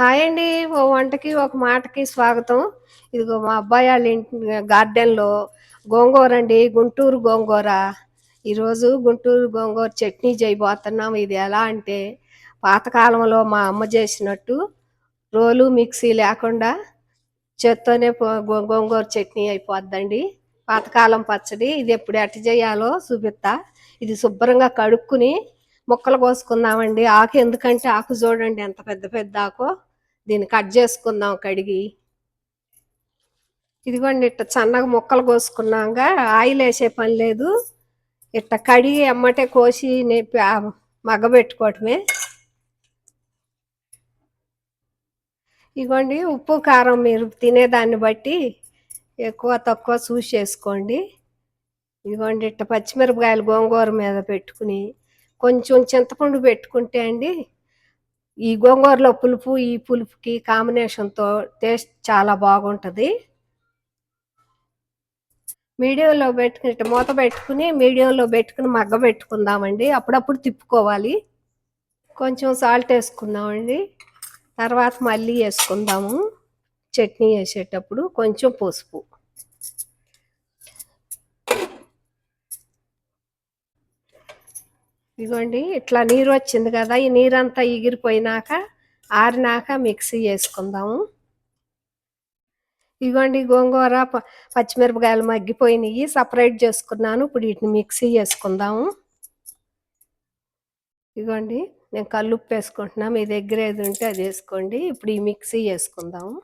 Hi అండి. ఓ వంటకి ఒక మాటకి స్వాగతం. ఇదిగో మా అబ్బాయి వాళ్ళ ఇంటి గార్డెన్లో గోంగూర అండి గుంటూరు గోంగూర. ఈరోజు గుంటూరు గోంగూర చట్నీ చేయబోతున్నాం. ఇది ఎలా అంటే పాతకాలంలో మా అమ్మ చేసినట్టు రోలు మిక్సీ లేకుండా చేత్తోనే గోంగూర చట్నీ అయిపోద్దండి. పాతకాలం పచ్చడి ఇది ఎప్పుడు ఎట్ట చేయాలో చూపిస్తా. ఇది శుభ్రంగా కడుక్కుని ముక్కలు కోసుకుందామండి. ఆకు ఎందుకంటే ఆకు చూడండి ఎంత పెద్ద పెద్ద ఆకు. దీన్ని కట్ చేసుకుందాం కడిగి ఇదిగోండి ఇట్ట సన్నగా ముక్కలు కోసుకున్నాక ఆయిల్ వేసే పని లేదు. ఇట్ట కడిగి ఎమ్మటే కోసి నెప్పి మగ్గబెట్టుకోవటమే. ఇదిగోండి ఉప్పు కారం మీరు తినేదాన్ని బట్టి ఎక్కువ తక్కువ చూసి చేసుకోండి. ఇదిగోండి ఇట్ట పచ్చిమిరపకాయలు గోంగూర మీద పెట్టుకుని కొంచెం చింతపండు పెట్టుకుంటే అండి ఈ గోంగూరలో పులుపు ఈ పులుపుకి కాంబినేషన్తో టేస్ట్ చాలా బాగుంటుంది. మీడియంలో పెట్టుకుని మూత పెట్టుకుని మీడియంలో పెట్టుకుని మగ్గ పెట్టుకుందామండి. అప్పుడప్పుడు తిప్పుకోవాలి. కొంచెం సాల్ట్ వేసుకుందామండి. తర్వాత మళ్ళీ వేసుకుందాము. చట్నీ వేసేటప్పుడు కొంచెం పసుపు. ఇదిగోండి ఇట్లా నీరు వచ్చింది కదా ఈ నీరంతా ఎగిరిపోయినాక ఆరినాక మిక్సీ వేసుకుందాము ఇదిగోండి గోంగూర ప- పచ్చిమిరపకాయలు మగ్గిపోయినాయి సపరేట్ చేసుకున్నాను ఇప్పుడు వీటిని మిక్సీ చేసుకుందాము. ఇదిగోండి నేను కల్లుప్పు వేసుకుంటున్నా మీ దగ్గర ఏది ఉంటే అది వేసుకోండి ఇప్పుడు ఈ మిక్సీ వేసుకుందాము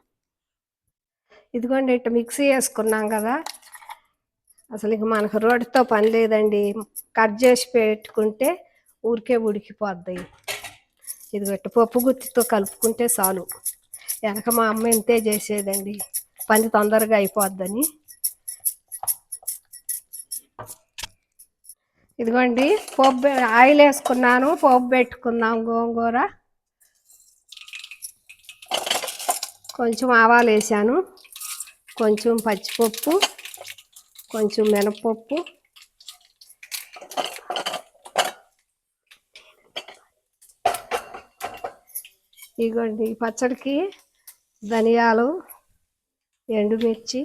ఇదిగోండి ఇట్లా మిక్సీ వేసుకున్నాం కదా అసలు ఇక మనకు రోడ్డుతో పని లేదండి. కట్ చేసి పెట్టుకుంటే ఊరికే ఉడికిపోద్ది. ఇది పెట్టి పప్పు గుత్తితో కలుపుకుంటే చాలు. వెనక మా అమ్మ ఇంతే చేసేదండి. పని తొందరగా అయిపోద్దని. ఇదిగోండి పోపు ఆయిల్ వేసుకున్నాను. పోపు పెట్టుకుందాం గోంగూర. కొంచెం ఆవాలు వేసాను. కొంచెం పచ్చిపప్పు. కొంచెం మినపప్పు. ఇగోండి ఈ పచ్చడికి ధనియాలు ఎండుమిర్చి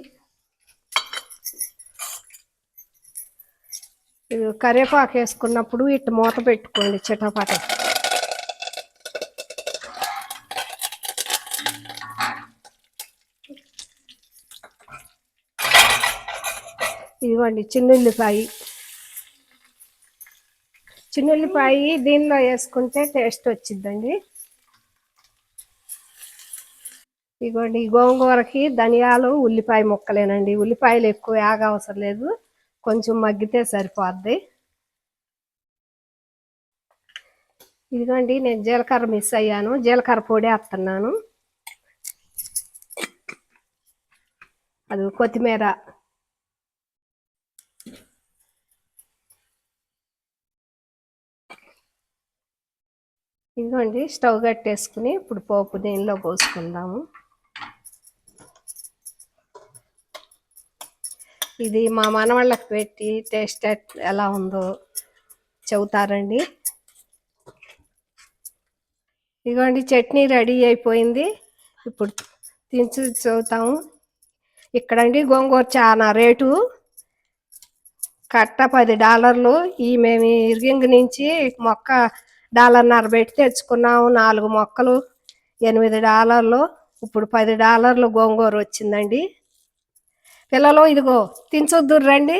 కరివేపాకు వేసుకున్నప్పుడు ఇటు మూత పెట్టుకోండి చిటపట. ఇదిగోండి చిన్నుల్లిపాయ చిన్నుల్లిపాయ దీనిలో వేసుకుంటే టేస్ట్ వచ్చిద్దండి. ఇదిగోండి గోంగూరకి ధనియాలు ఉల్లిపాయ ముక్కలేనండి. ఉల్లిపాయలు ఎక్కువ యాగ అవసరం లేదు. కొంచెం మగ్గితే సరిపోద్ది. ఇదిగోండి నేను జీలకర్ర మిస్ అయ్యాను. జీలకర్ర పొడి వేస్తున్నాను. అది కొత్తిమీర. ఇదిగోండి స్టవ్ కట్టేసుకుని ఇప్పుడు పోపు దీనిలో పోసుకుందాము. ఇది మా మనవాళ్ళకి పెట్టి టేస్ట్ ఎలా ఉందో చెబుతారండి. ఇదిగోండి చట్నీ రెడీ అయిపోయింది. ఇప్పుడు తించు చూద్దాము. ఇక్కడండి గోంగూర చాలా రేటు. కట్ట పది డాలర్లు. ఈ మేము ఇరిగింగ్ నుంచి మొక్క డాలర్న్నర పెట్టి తెచ్చుకున్నాము. నాలుగు మొక్కలు ఎనిమిది డాలర్లు ఇప్పుడు పది డాలర్లు గోంగూర వచ్చిందండి. పిల్లలు ఇదిగో తినచొద్దురు రండి.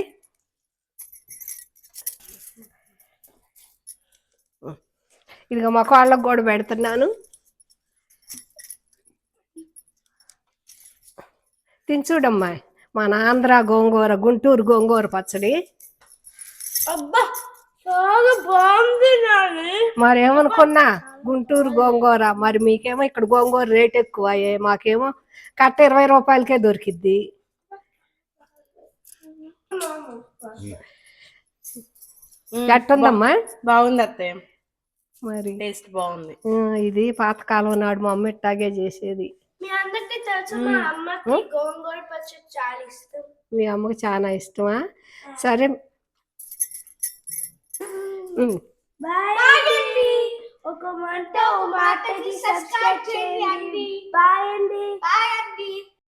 ఇదిగో మా కూడా పెడుతున్నాను. తినచూడమ్మా మన ఆంధ్ర గోంగూర గుంటూరు గోంగూర పచ్చడి. అబ్బా బాగా బాగుంది నాని మరి ఏమనుకున్నా గుంటూరు గోంగూర మరి మీకేమో ఇక్కడ గోంగూర రేట్ ఎక్కువ మాకేమో కట్ట ఇరవై రూపాయలకే దొరికిద్ది. ఎట్టుందమ్మా? బాగుంది అత్తయ్య మరి. టేస్ట్ బాగుంది. ఇది పాతకాలం నాడు మా అమ్మ ఇట్టాగే చేసేది. మీ అందరికీ తెలుసు మా అమ్మకి గోంగూర పచ్చడి చాలా ఇష్టమా? సరే. బాయ్. ఒక మంట ఓ మాటకి సబ్స్క్రైబ్ చేయండి. బాయ్ అండి. బాయ్